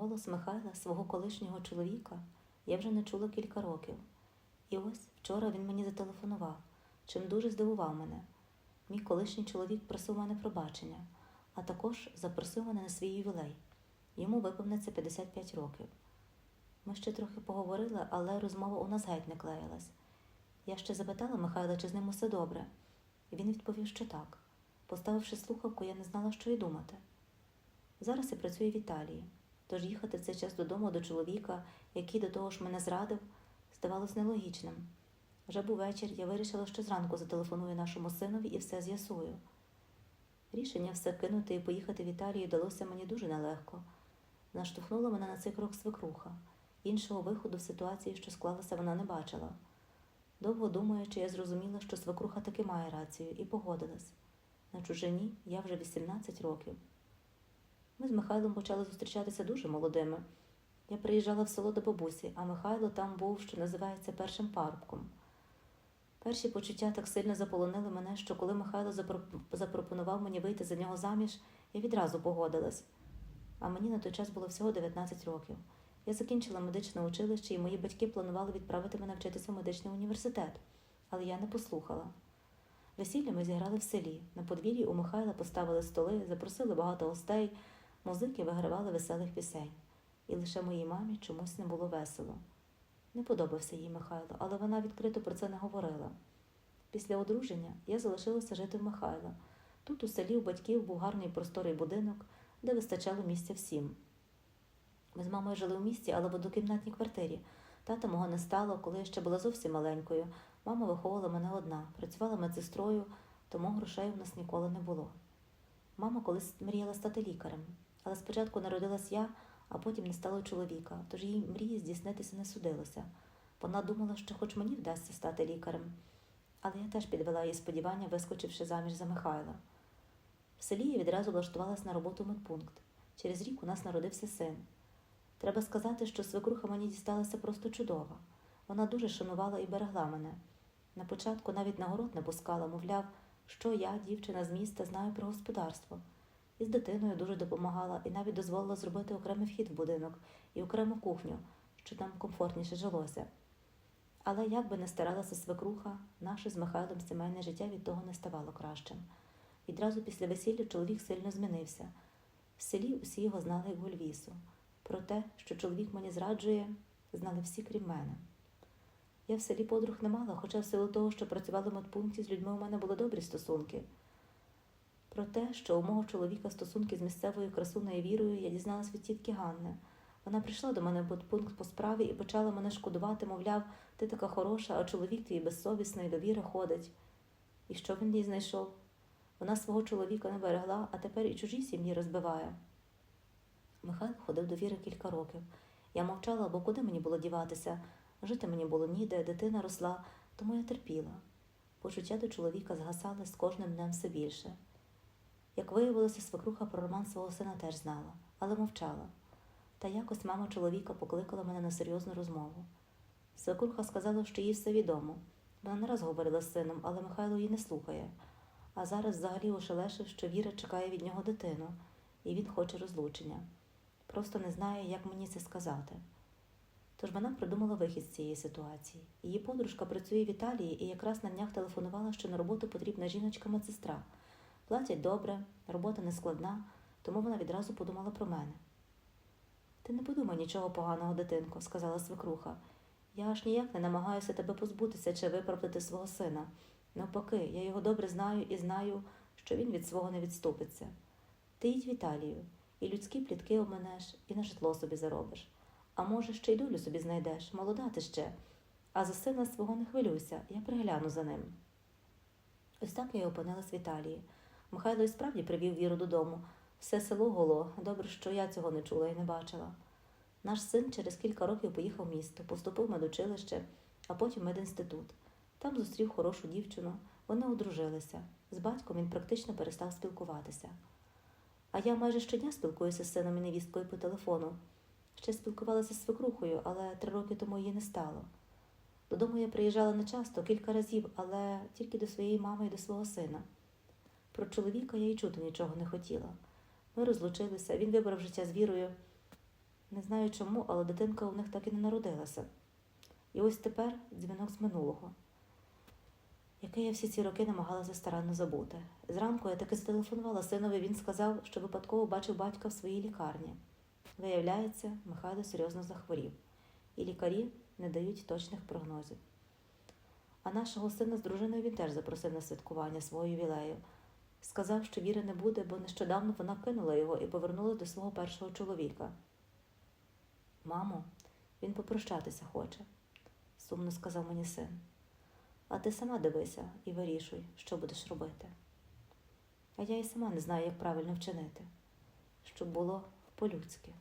Голос Михайла, свого колишнього чоловіка, я вже не чула кілька років. І ось вчора він мені зателефонував, чим дуже здивував мене. Мій колишній чоловік просив мене пробачення, а також запросив мене на свій ювілей. Йому виповниться 55 років. Ми ще трохи поговорили, але розмова у нас геть не клеїлась. Я ще запитала Михайла, чи з ним усе добре. І він відповів, що так. Поставивши слухавку, я не знала, що й думати. Зараз я працюю в Італії, тож їхати в цей час додому до чоловіка, який до того ж мене зрадив, здавалось нелогічним. Вже був вечір, я вирішила, що зранку зателефоную нашому синові і все з'ясую. Рішення все кинути і поїхати в Італію далося мені дуже нелегко. Наштовхнула мене на цей крок свекруха. Іншого виходу в ситуації, що склалася, вона не бачила. Довго думаючи, я зрозуміла, що свекруха таки має рацію, і погодилась. На чужині я вже 18 років. Ми з Михайлом почали зустрічатися дуже молодими. Я приїжджала в село до бабусі, а Михайло там був, що називається першим парубком. Перші почуття так сильно заполонили мене, що коли Михайло запропонував мені вийти за нього заміж, я відразу погодилась. А мені на той час було всього 19 років. Я закінчила медичне училище, і мої батьки планували відправити мене вчитися в медичний університет, але я не послухала. Весілля ми зіграли в селі. На подвір'ї у Михайла поставили столи, запросили багато гостей, музики вигравали веселих пісень. І лише моїй мамі чомусь не було весело. Не подобався їй Михайло, але вона відкрито про це не говорила. Після одруження я залишилася жити в Михайла. Тут у селі у батьків був гарний просторий будинок, де вистачало місця всім. Ми з мамою жили в місті, але в однокімнатній квартирі. Тата мого не стало, коли я ще була зовсім маленькою. Мама виховувала мене одна, працювала медсестрою, тому грошей у нас ніколи не було. Мама колись мріяла стати лікарем, але спочатку народилась я, а потім не стало чоловіка, тож їй мрії здійснитися не судилося. Вона думала, що хоч мені вдасться стати лікарем. Але я теж підвела її сподівання, вискочивши заміж за Михайла. В селі я відразу влаштувалась на роботу в медпункт. Через рік у нас народився син. Треба сказати, що свекруха мені дісталася просто чудова. Вона дуже шанувала і берегла мене. На початку навіть на город не пускала, мовляв, що я, дівчина з міста, знаю про господарство. І з дитиною дуже допомагала і навіть дозволила зробити окремий вхід в будинок і окрему кухню, щоб нам комфортніше жилося. Але як би не старалася свекруха, наше з Михайлом сімейне життя від того не ставало кращим. Відразу після весілля чоловік сильно змінився. В селі усі його знали як Гульвісу. Про те, що чоловік мені зраджує, знали всі, крім мене. Я в селі подруг не мала, хоча в силу того, що працювала в медпункті, з людьми у мене були добрі стосунки. Про те, що у мого чоловіка стосунки з місцевою красуною вірою, я дізналась від тітки Ганни. Вона прийшла до мене в медпункт по справі і почала мене шкодувати, мовляв, ти така хороша, а чоловік твій безсовісний, до віри ходить. І що він їй знайшов? Вона свого чоловіка не берегла, а тепер і чужі сім'ї розбиває. Михайло ходив до віри кілька років. Я мовчала, бо куди мені було діватися? Жити мені було ніде, дитина росла, тому я терпіла. Почуття до чоловіка згасали з кожним днем все більше. Як виявилося, свекруха про роман свого сина теж знала, але мовчала. Та якось мама чоловіка покликала мене на серйозну розмову. Свекруха сказала, що їй все відомо. Вона не раз говорила з сином, але Михайло її не слухає. А зараз взагалі ошелешив, що Віра чекає від нього дитину, і він хоче розлучення. Просто не знає, як мені це сказати. Тож вона придумала вихід з цієї ситуації. Її подружка працює в Італії і якраз на днях телефонувала, що на роботу потрібна жіночка-медсестра. Платять добре, робота не складна, тому вона відразу подумала про мене. Ти не подумай нічого поганого, дитинко, сказала свекруха. Я аж ніяк не намагаюся тебе позбутися чи виправдати свого сина. Навпаки, я його добре знаю і знаю, що він від свого не відступиться. Ти їдь в Італію, і людські плітки обманеш, і на житло собі заробиш. А може, ще й долю собі знайдеш, молода ти ще. А за сина свого не хвилюйся, я пригляну за ним. Ось так я опинилась в Італії. Михайло і справді привів віру додому. Все село голо, добре, що я цього не чула і не бачила. Наш син через кілька років поїхав в місто, поступив в медучилище, а потім в медінститут. Там зустрів хорошу дівчину, вони одружилися. З батьком він практично перестав спілкуватися. А я майже щодня спілкуюся з сином і невісткою по телефону. Ще спілкувалася з свекрухою, але три роки тому її не стало. Додому я приїжджала не часто, кілька разів, але тільки до своєї мами і до свого сина. Про чоловіка я й чути нічого не хотіла. Ми розлучилися, він вибрав життя з вірою. Не знаю чому, але дитинка у них так і не народилася. І ось тепер дзвінок з минулого, яке я всі ці роки намагалася старанно забути. Зранку я таки зателефонувала синові, він сказав, що випадково бачив батька в своїй лікарні. Виявляється, Михайло серйозно захворів, і лікарі не дають точних прогнозів. А нашого сина з дружиною він теж запросив на святкування свого ювілею. Сказав, що віри не буде, бо нещодавно вона кинула його і повернула до свого першого чоловіка. Мамо, він попрощатися хоче, сумно сказав мені син. А ти сама дивися і вирішуй, що будеш робити. А я і сама не знаю, як правильно вчинити, щоб було по-людськи.